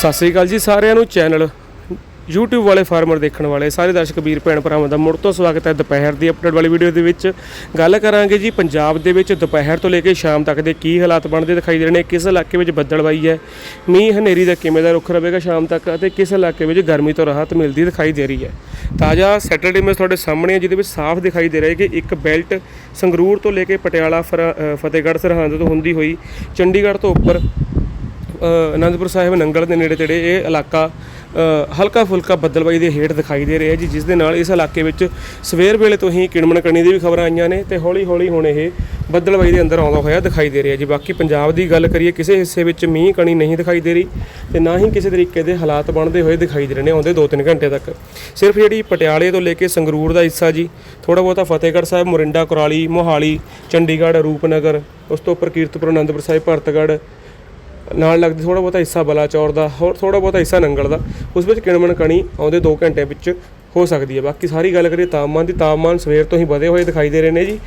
ਸਤਿ ਸ੍ਰੀ ਅਕਾਲ ਜੀ ਸਾਰਿਆਂ ਨੂੰ ਚੈਨਲ YouTube ਵਾਲੇ ਫਾਰਮਰ ਦੇਖਣ ਵਾਲੇ ਸਾਰੇ ਦਰਸ਼ਕ ਵੀਰ, ਭੈਣ ਭਰਾਵਾਂ ਦਾ ਮੁੜ ਤੋਂ ਸਵਾਗਤ ਹੈ ਦੁਪਹਿਰ ਦੀ ਅਪਡੇਟ ਵਾਲੀ ਵੀਡੀਓ ਦੇ ਵਿੱਚ। ਗੱਲ ਕਰਾਂਗੇ ਜੀ ਪੰਜਾਬ ਦੇ ਵਿੱਚ ਦੁਪਹਿਰ ਤੋਂ ਲੈ ਕੇ ਸ਼ਾਮ ਤੱਕ ਦੇ ਕੀ ਹਾਲਾਤ ਬਣਦੇ ਦਿਖਾਈ ਦੇ ਰਹੇ ਨੇ, ਕਿਸ ਇਲਾਕੇ ਵਿੱਚ ਬੱਦਲਬਾਈ ਹੈ, ਮੀਂਹ ਹਨੇਰੀ ਦਾ ਕਿਵੇਂ ਦਾ ਰੁੱਖ ਰਹੇਗਾ ਸ਼ਾਮ ਤੱਕ ਅਤੇ ਕਿਸ ਇਲਾਕੇ ਵਿੱਚ ਗਰਮੀ ਤੋਂ ਰਾਹਤ ਮਿਲਦੀ ਦਿਖਾਈ ਦੇ ਰਹੀ ਹੈ। ਤਾਜ਼ਾ ਸੈਟਰਡੇ ਮੈਂ ਤੁਹਾਡੇ ਸਾਹਮਣੇ ਹੈ, ਜਿਹਦੇ ਵਿੱਚ ਸਾਫ਼ ਦਿਖਾਈ ਦੇ ਰਿਹਾ ਹੈ ਕਿ ਇੱਕ ਬੈਲਟ ਸੰਗਰੂਰ ਤੋਂ ਲੈ ਕੇ ਪਟਿਆਲਾ, ਫਰਾ- ਫਤਿਹਗੜ੍ਹ, ਸਰਹੰਦ ਤੋਂ ਹੁੰਦੀ ਹੋਈ ਚੰਡੀਗੜ੍ਹ ਤੋਂ ਉੱਪਰ ਅਨੰਦਪੁਰ ਸਾਹਿਬ ਨੰਗਲ ਦੇ ਨੇੜੇ ਤੇੜੇ ਇਹ ਇਲਾਕਾ ਹਲਕਾ ਫੁਲਕਾ ਬੱਦਲਬਾਈ ਦੇ ਹੇਠ ਦਿਖਾਈ ਦੇ ਰਿਹਾ ਜੀ, ਜਿਸ ਦੇ ਨਾਲ ਇਸ ਇਲਾਕੇ ਵਿੱਚ ਸਵੇਰ ਵੇਲੇ ਤੋਂ ਹੀ ਕਿਣਮਣ ਕਣੀ ਦੀ ਵੀ ਖਬਰਾਂ ਆਈਆਂ ਨੇ ਤੇ ਹੌਲੀ ਹੌਲੀ ਹੁਣ ਇਹ ਬੱਦਲਬਾਈ ਦੇ ਅੰਦਰ ਆਉਂਦਾ ਹੋਇਆ ਦਿਖਾਈ ਦੇ ਰਿਹਾ ਜੀ। ਬਾਕੀ ਪੰਜਾਬ ਦੀ ਗੱਲ ਕਰੀਏ, ਕਿਸੇ ਹਿੱਸੇ ਵਿੱਚ ਮੀਂਹ ਕਣੀ ਨਹੀਂ ਦਿਖਾਈ ਦੇ ਰਹੀ ਤੇ ਨਾ ਹੀ ਕਿਸੇ ਤਰੀਕੇ ਦੇ ਹਾਲਾਤ ਬਣਦੇ ਹੋਏ ਦਿਖਾਈ ਦੇ ਰਹੇ ਨੇ ਆਉਂਦੇ 2-3 ਘੰਟੇ ਤੱਕ। ਸਿਰਫ ਜਿਹੜੀ ਪਟਿਆਲੇ ਤੋਂ ਲੈ ਕੇ ਸੰਗਰੂਰ ਦਾ ਹਿੱਸਾ ਜੀ ਥੋੜਾ ਬਹੁਤਾ ਫਤਿਹਗੜ੍ਹ ਸਾਹਿਬ, ਮੁਰਿੰਡਾ, ਕੁਰਾਲੀ, ਮੋਹਾਲੀ, ਚੰਡੀਗੜ੍ਹ, ਰੂਪਨਗਰ, ਉਸ ਤੋਂ ਉੱਪਰ ਕੀਰਤਪੁਰ, ਅਨੰਦਪੁਰ ਸਾਹਿਬ, ਭਰਤਗੜ੍ਹ ਨਾਲ ਲੱਗਦੇ ਥੋੜਾ ਬਹੁਤਾ ਹਿੱਸਾ ਬਲਾਚੌਰ ਦਾ, ਹੋਰ ਥੋੜਾ ਬਹੁਤਾ ਹਿੱਸਾ ਨੰਗਲ ਦਾ, ਉਸ ਵਿੱਚ ਕਿਣਮਣ ਕਣੀ ਆਉਂਦੇ 2 ਘੰਟਿਆਂ ਵਿੱਚ ਹੋ ਸਕਦੀ ਹੈ। ਬਾਕੀ ਸਾਰੀ ਗੱਲ ਕਰੀਏ, ਤਾਪਮਾਨ ਦੀ ਤਾਪਮਾਨ ਸਵੇਰ ਤੋਂ ਹੀ ਵਧੇ ਹੋਏ ਦਿਖਾਈ ਦੇ ਰਹੇ ਨੇ ਜੀ।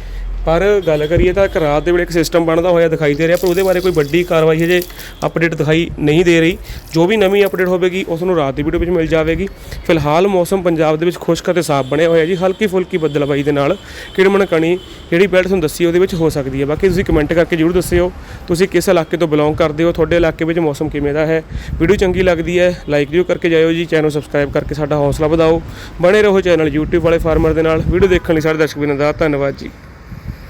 ਪਰ ਗੱਲ ਕਰੀਏ ਤਾਂ ਇੱਕ ਰਾਤ ਦੇ ਵੇਲੇ ਇੱਕ ਸਿਸਟਮ ਬਣਦਾ ਹੋਇਆ ਦਿਖਾਈ ਦੇ ਰਿਹਾ, ਪਰ ਉਹਦੇ ਬਾਰੇ ਕੋਈ ਵੱਡੀ ਕਾਰਵਾਈ ਹਜੇ ਅਪਡੇਟ ਦਿਖਾਈ ਨਹੀਂ ਦੇ ਰਹੀ। ਜੋ ਵੀ ਨਵੀਂ ਅਪਡੇਟ ਹੋਵੇਗੀ, ਉਸ ਨੂੰ ਰਾਤ ਦੀ ਵੀਡੀਓ ਵਿੱਚ ਮਿਲ ਜਾਵੇਗੀ। ਫਿਲਹਾਲ ਮੌਸਮ ਪੰਜਾਬ ਦੇ ਵਿੱਚ ਖੁਸ਼ਕ ਅਤੇ ਸਾਫ਼ ਬਣਿਆ ਹੋਇਆ ਜੀ। ਹਲਕੀ ਫੁਲਕੀ ਬੱਦਲਬਾਈ ਦੇ ਨਾਲ ਕਿੜਮਣ ਕਣੀ ਜਿਹੜੀ ਬੈਲਟ ਤੁਹਾਨੂੰ ਦੱਸੀ, ਉਹਦੇ ਵਿੱਚ ਹੋ ਸਕਦੀ ਹੈ। ਬਾਕੀ ਤੁਸੀਂ ਕਮੈਂਟ ਕਰਕੇ ਜਰੂਰ ਦੱਸਿਓ। ਤੁਸੀਂ ਕਿਸ ਇਲਾਕੇ ਤੋਂ ਬਿਲੋਂਗ ਕਰਦੇ ਹੋ, ਤੁਹਾਡੇ ਇਲਾਕੇ ਵਿੱਚ ਮੌਸਮ ਕਿਵੇਂ ਦਾ ਹੈ? ਵੀਡੀਓ ਚੰਗੀ ਲੱਗਦੀ ਹੈ ਲਾਈਕ ਜਰੂਰ ਕਰਕੇ ਜਾਇਓ ਜੀ। ਚੈਨਲ ਸਬਸਕ੍ਰਾਈਬ ਕਰਕੇ ਸਾਡਾ ਹੌਸਲਾ ਵਧਾਓ। ਬਣੇ ਰਹੋ ਚੈਨਲ YouTube ਵਾਲੇ ਫਾਰਮਰ ਦੇ ਨਾਲ। ਵੀਡੀਓ ਦੇਖਣ ਲਈ ਸਾਡੇ ਦਰਸ਼ਕ ਵੀਰਾਂ ਦਾ ਧੰਨਵਾਦ ਜੀ।